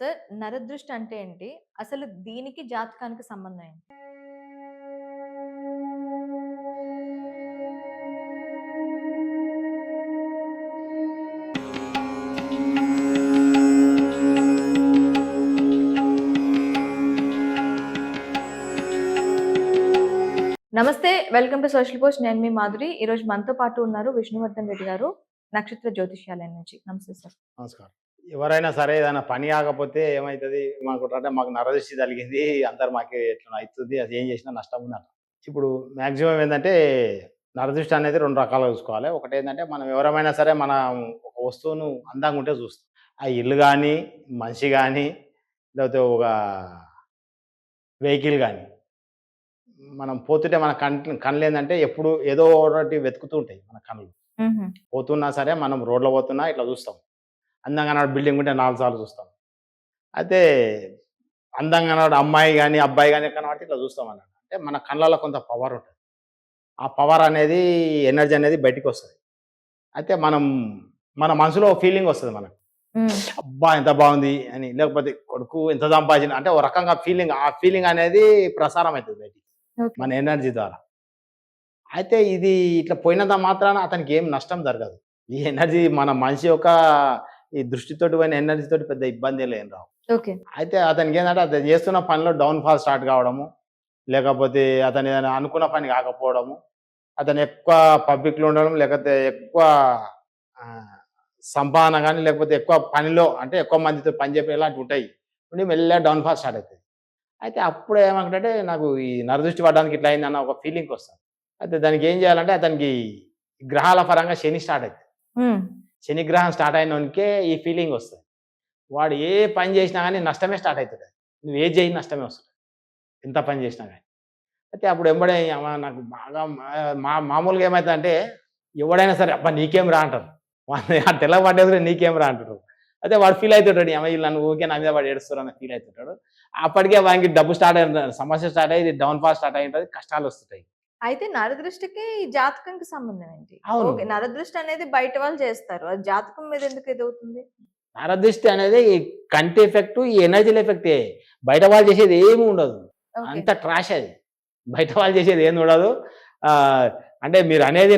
Sir నరదృష్టి అంటే ఏంటి? అసలు దీనికి జాతకానికి సంబంధం ఏంటి? నమస్తే వెల్కమ్ టు సోషల్ పోస్ట్. నేను మీ మాధురి. ఈరోజు మనతో పాటు ఉన్నారు విష్ణువర్ధన్ రెడ్డి గారు నక్షత్ర జ్యోతిష్యాలయం నుంచి. నమస్తే సార్. నమస్కారం. ఎవరైనా సరే ఏదైనా పని ఆగకపోతే ఏమవుతుంది మాకు అంటే మాకు నరదృష్టి తగిలింది అందరు మాకు ఎట్లా అవుతుంది. అది ఏం చేసినా నష్టం ఉందట. ఇప్పుడు మ్యాక్సిమం ఏంటంటే నరదృష్టి అనేది రెండు రకాలుగా చూసుకోవాలి. ఒకటి ఏంటంటే మనం ఎవరైనా సరే మన ఒక వస్తువును అందంగా ఉంటే చూస్తాం. ఆ ఇల్లు కానీ మనిషి కానీ లేకపోతే ఒక వెహికల్ కానీ మనం పోతుంటే మన కన్ కళ్ళు ఏంటంటే ఎప్పుడు ఏదో ఒకటి వెతుకుతూ ఉంటాయి మన కళ్ళు పోతున్నా సరే మనం రోడ్లో పోతున్నా ఇట్లా చూస్తాం. అందంగా నాడు బిల్డింగ్ ఉంటే నాలుగు సార్లు చూస్తాం. అయితే అందంగా నాడు అమ్మాయి కానీ అబ్బాయి కానీ కనబట్టి ఇట్లా చూస్తాం అన్నట్టు అంటే మన కళ్ళలో కొంత పవర్ ఉంటుంది. ఆ పవర్ అనేది ఎనర్జీ అనేది బయటికి వస్తుంది. అయితే మనం మన మనసులో ఫీలింగ్ వస్తుంది మనకు. అబ్బా ఎంత బాగుంది అని. లేకపోతే కొడుకు ఎంత సంపాదించిన అంటే ఒక రకంగా ఫీలింగ్ ఆ ఫీలింగ్ అనేది ప్రసారం అవుతుంది బయటికి. మన ఎనర్జీ ద్వారా. అయితే ఇది ఇట్లా పోయినంత మాత్రాన అతనికి ఏం నష్టం జరగదు. ఈ ఎనర్జీ మన మనిషి యొక్క ఈ దృష్టితోటి పోయిన ఎనర్జీతోటి పెద్ద ఇబ్బంది ఏం రావు. ఓకే. అయితే అతనికి ఏంటంటే అతను చేస్తున్న పనిలో డౌన్ ఫాల్ స్టార్ట్ కావడము లేకపోతే అతను ఏదైనా అనుకున్న పని కాకపోవడము అతను ఎక్కువ పబ్లిక్లో ఉండడం లేకపోతే ఎక్కువ సంపాదన కానీ లేకపోతే ఎక్కువ పనిలో అంటే ఎక్కువ మందితో పని చెప్పి ఇలాంటివి ఉంటాయి. ఉండి మెల్లగా డౌన్ ఫాల్ స్టార్ట్ అవుతుంది అయితే అప్పుడు ఏమంటే నాకు ఈ నరదృష్టి పడడానికి ఇట్లా అయింది అన్న ఒక ఫీలింగ్ వస్తుంది అయితే దానికి ఏం చేయాలంటే అతనికి గ్రహాల పరంగా శని స్టార్ట్ అవుతుంది. శనిగ్రహం స్టార్ట్ అయినోనికే ఈ ఫీలింగ్ వస్తుంది. వాడు ఏ పని చేసినా కానీ నష్టమే స్టార్ట్ అవుతుంది నువ్వు ఏ చేయి నష్టమే వస్తుంది. ఎంత పని చేసినా కానీ అయితే అప్పుడు ఎంబడే అమ్మ నాకు బాగా మా- మామూలుగా ఏమవుతుందంటే ఎవడైనా సరే అబ్బా నీకేం రా అంటారు. వాడు తెల్ల నీకేం రా అంటారు. అయితే వాడు ఫీల్ అవుతుంటాడు. అమ్మాయి నన్ను ఊరికే నా మీద వాడు ఏడుస్తారు అని ఫీల్ అవుతుంటాడు. అప్పటికే వానికి డబ్బు స్టార్ట్ అయిన సమస్య స్టార్ట్ అయ్యి డౌన్ ఫాల్ స్టార్ట్ అయి ఉంటుంది. కష్టాలు వస్తుంటాయి. అయితే నరదృష్టికి ఈ జాతకంకి సంబంధం ఏంటి. ఓకే నరదృష్టి అనేది బయట వాళ్ళు చేస్తారు. అది జాతకం మీద ఎందుకు ఎదుగుతుంది నరదృష్టి అనేది ఈ కంటి ఎఫెక్ట్ ఈ ఎనర్జీల ఎఫెక్టే. బయట వాళ్ళు చేసేది ఏమి ఉండదు. అంత ట్రాష్ అది. బయట వాళ్ళు చేసేది ఏం ఉండదు. అంటే మీరు అనేది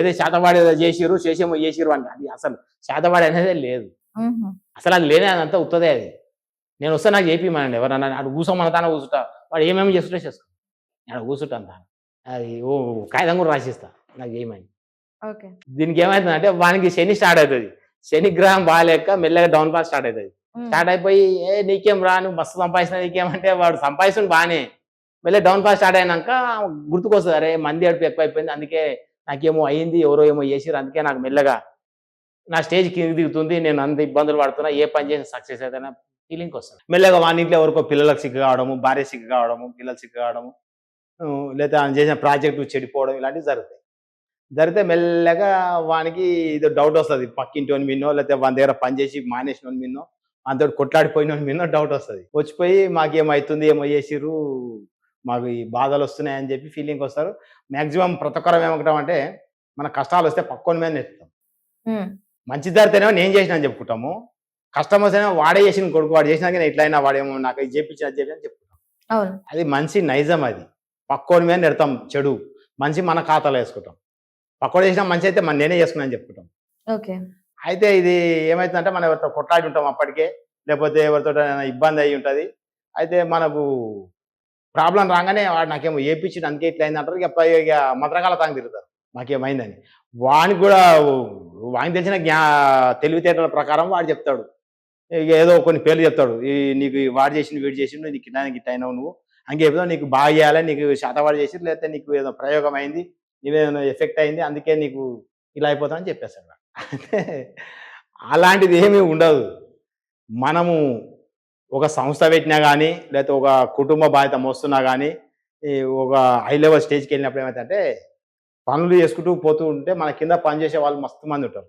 ఏదో శాతవాడి చేసిరు చేసేమో చేసిరు అంటే అది అసలు శాతవాడి అనేది లేదు. అసలు అది లేని అదంతా ఉత్తదే అది. నేను వస్తే నాకు చేపిమనండి ఎవరన్నా అటు కూసోమన్న తాను కూర్చుంటా వాడు ఏమేమి చేస్తుంటే చేసుకో నేను కూర్చుంటాను తాను. అది ఓ కాగితం కూడా రాసిస్తా. నాకు చేయమని ఓకే. దీనికి ఏమవుతుందంటే వానికి శని స్టార్ట్ అవుతుంది. శని గ్రహం బాగాలేక మెల్లగా డౌన్ ఫాల్ స్టార్ట్ అవుతుంది. స్టార్ట్ అయిపోయి ఏ నీకేం రా నువ్వు మస్తు సంపాదించిన నీకేమంటే వాడు సంపాదిస్తుంది బాగానే మళ్ళీ డౌన్ ఫాల్ స్టార్ట్ అయినాక గుర్తుకొస్తుంది అరే మంది అడుపు ఎక్కువ అయిపోయింది అందుకే నాకేమో అయ్యింది ఎవరో ఏమో చేసిరు అందుకే నాకు మెల్లగా నా స్టేజ్ కింద దిగుతుంది నేను అంత ఇబ్బందులు పడుతున్నా ఏ పని చేసిన సక్సెస్ అవుతానా? ఫీలింగ్ వస్తుంది. మెల్లగా వాని ఇంట్లో ఎవరికో పిల్లలకు సిగ్గు కావడము భార్య సిగ్గు కావడము పిల్లలు సిగ్గు కావడము లేదా ఆయన చేసిన ప్రాజెక్టు చెడిపోవడం ఇలాంటివి జరుగుతాయి. జరిగితే మెల్లగా వానికి ఇది డౌట్ వస్తుంది. పక్కింటి మిన్నో లేకపోతే వాని దగ్గర పని చేసి మానేసిన మిన్నో అంతటి కొట్లాడిపోయిన మిన్నో డౌట్ వస్తుంది. వచ్చిపోయి మాకేమవుతుంది ఏమో చేసిర్రు మాకు ఈ బాధలు వస్తున్నాయని చెప్పి ఫీలింగ్ వస్తారు. మ్యాక్సిమం ప్రతి ఒక్కరం ఏమనుకుంటాం అంటే మన కష్టాలు వస్తే పక్కన మీద నెత్తుతాం. మంచి జరితేనేమో నేను చేసిన అని చెప్పుకుంటాము. కష్టం వస్తేనేమో వాడే చేసిన కొడుకు వాడు చేసినాక నేను ఇట్లయినా వాడేమో నాకు ఇది చేపించిన అది చేపించిన అని చెప్పుకుంటాం. అది మనిషి నైజం అది. పక్కోడి మీద నెడతాం చెడు. మనిషి మన ఖాతాలో వేసుకుంటాం. పక్కోడు చేసిన మంచి అయితే మన నేనే చేసుకున్నా అని చెప్పుకుంటాం. ఓకే. అయితే ఇది ఏమవుతుందంటే మనం ఎవరితో కొట్లాడి ఉంటాం అప్పటికే లేకపోతే ఎవరితో ఇబ్బంది అయి ఉంటుంది. అయితే మనకు ప్రాబ్లం రాగానే వాడు నాకేమో ఏపించి అందుకే ఇట్లా అయింది అంటారు. ఇక ఇక మంత్రకాల తాంగి తిరుగుతారు. నాకేమైందని. వానికి కూడా వానికి తెలిసిన జ్ఞా తెలివితేటల ప్రకారం వాడు చెప్తాడు. ఇక ఏదో కొన్ని పేర్లు చెప్తాడు. ఈ నీకు వాడు చేసింది వీడు చేసిండు నీకు ఇట్లా ఇట్లా అయినావు నువ్వు. అంకే ఏదో నీకు బాగా చేయాలి నీకు శాతవాడు చేసి లేకపోతే నీకు ఏదో ప్రయోగం అయింది నీవేదో ఎఫెక్ట్ అయింది అందుకే నీకు ఇలా అయిపోతామని చెప్పేస్తాడు అంటే అలాంటిది ఏమీ ఉండదు. మనము ఒక సంస్థ పెట్టినా కానీ లేకపోతే ఒక కుటుంబ బాధ్యత మోస్తున్నా కానీ ఒక హై లెవెల్ స్టేజ్కి వెళ్ళినప్పుడు ఏమైతే పనులు చేసుకుంటూ పోతూ ఉంటే మన కింద పనిచేసే వాళ్ళు మస్తు మంది ఉంటారు.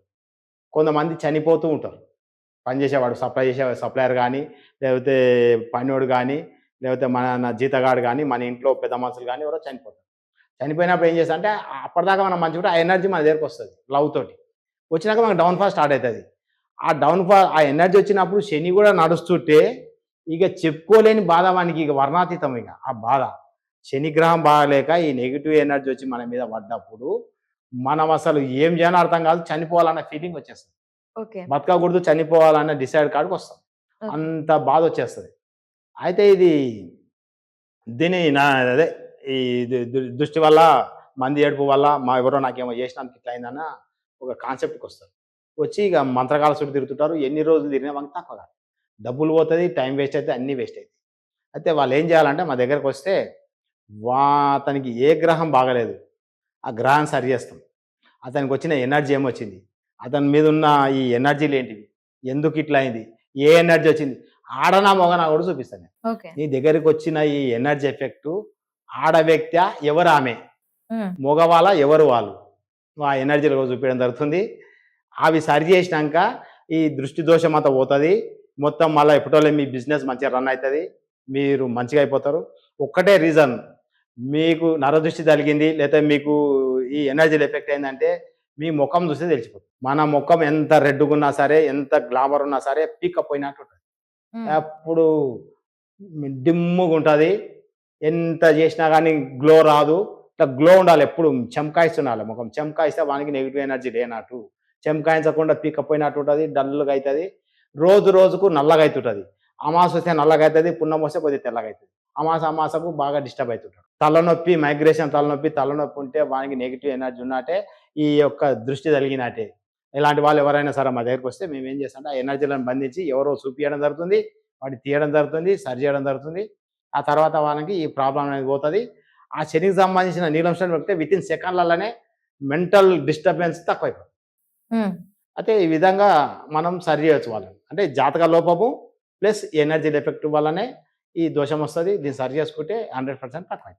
కొంతమంది చనిపోతూ ఉంటారు. పనిచేసేవాడు సప్లై చేసే సప్లయర్ కానీ లేకపోతే పనివాడు కానీ లేకపోతే మన నా జీతగాడు కానీ మన ఇంట్లో పెద్ద మనుషులు కానీ ఎవరో చనిపోతారు. చనిపోయినప్పుడు ఏం చేస్తా అంటే అప్పటిదాకా మనం మంచిగా ఆ ఎనర్జీ మన దగ్గరకు వస్తుంది లవ్ తోటి. వచ్చినాక మనకు డౌన్ ఫాల్ స్టార్ట్ అవుతుంది ఆ డౌన్ఫాల్ ఆ ఎనర్జీ వచ్చినప్పుడు శని కూడా నడుస్తుంటే ఇక చెప్పుకోలేని బాధ వానికి ఇక వర్ణాతీతం ఇక ఆ బాధ. శని గ్రహం బాగలేక ఈ నెగిటివ్ ఎనర్జీ వచ్చి మన మీద పడ్డప్పుడు మనం అసలు ఏం చేయాలో అర్థం కాదు చనిపోవాలన్న ఫీలింగ్ వచ్చేస్తుంది. బతకకూడదు చనిపోవాలన్న డిసైడ్ కాడికి వస్తాం. అంత బాధ వచ్చేస్తుంది. అయితే ఇది దీని నా అదే ఈ దు- దృష్టి వల్ల మంది ఏడుపు వల్ల మా ఎవరో నాకేమో చేసినందుకు ఇట్లా అయిందన్న ఒక కాన్సెప్ట్కి వస్తారు వచ్చి ఇక మంత్రకాల చుట్టూ తిరుగుతుంటారు ఎన్ని రోజులు తిరిగినా మనకు తక్కువ కాదు. డబ్బులు పోతుంది టైం వేస్ట్ అయితే అన్నీ వేస్ట్ అవుతాయి అయితే వాళ్ళు ఏం చేయాలంటే మా దగ్గరకు వస్తే వా అతనికి ఏ గ్రహం బాగలేదు ఆ గ్రహాన్ని సరి చేస్తాం. అతనికి వచ్చిన ఎనర్జీ ఏమొచ్చింది? అతని మీద ఉన్న ఈ ఎనర్జీలు ఏంటివి? ఎందుకు ఇట్లా అయింది ఏ ఎనర్జీ వచ్చింది? ఆడనా మొగనా కూడా చూపిస్తాను నీ దగ్గరికి వచ్చిన ఈ ఎనర్జీ ఎఫెక్ట్ ఆడ వ్యక్తి ఎవరు ఆమె? మగవాళ్ళ ఎవరు వాళ్ళు? ఆ ఎనర్జీలో చూపించడం జరుగుతుంది. అవి సరి చేసినాక ఈ దృష్టి దోషం అంతా పోతుంది. మొత్తం మళ్ళీ ఎప్పటోళ్ళే మీ బిజినెస్ మంచిగా రన్ అవుతుంది మీరు మంచిగా అయిపోతారు. ఒక్కటే రీజన్ మీకు నరదృష్టి తగిలింది లేదా మీకు ఈ ఎనర్జీలు ఎఫెక్ట్ అయిందంటే మీ ముఖం చూస్తే తెలిసిపోతుంది. మన ముఖం ఎంత రెడ్డుగున్నా సరే ఎంత గ్లామర్ ఉన్నా సరే పీకప్ ఉమ్, అప్పుడు డిమ్ముగా ఉంటుంది ఎంత చేసినా కానీ గ్లో రాదు. ఇట్లా గ్లో ఉండాలి ఎప్పుడు. చెమకాయిస్తుండాలి ముఖం. చెమకాయిస్తే వానికి నెగిటివ్ ఎనర్జీ లేనట్టు. చెమకాయించకుండా పీకపోయినట్టు ఉంటుంది. డల్గా అవుతుంది రోజు రోజుకు నల్లగా అవుతుంటుంది అమాస వస్తే నల్లగా అవుతుంది పున్నం వస్తే కొద్దిగా తెల్లగా అవుతుంది అమాస అమాసకు బాగా డిస్టర్బ్ అవుతుంటాడు తలనొప్పి మైగ్రేషన్ తలనొప్పి తలనొప్పి ఉంటే వానికి నెగిటివ్ ఎనర్జీ ఉన్నట్టే ఈ యొక్క దృష్టి కలిగినట్టే ఇలాంటి వాళ్ళు ఎవరైనా సరే మా దగ్గరికి వస్తే మేము ఏం చేస్తామంటే ఆ ఎనర్జీలను బంధించి ఎవరో చూపించడం జరుగుతుంది వాటి తీయడం జరుగుతుంది సరి చేయడం జరుగుతుంది. ఆ తర్వాత వాళ్ళకి ఈ ప్రాబ్లం అనేది పోతుంది. ఆ శనికి సంబంధించిన నీలంశం పెడితే విత్ ఇన్ సెకండ్లలోనే మెంటల్ డిస్టర్బెన్స్ తక్కువైపోతుంది. అయితే ఈ విధంగా మనం సరి చేయొచ్చు వాళ్ళని. అంటే జాతక లోపము ప్లస్ ఎనర్జీ ఎఫెక్ట్ వల్లనే ఈ దోషం వస్తుంది. దీన్ని సరి చేసుకుంటే హండ్రెడ్ పర్సెంట్ తక్కువ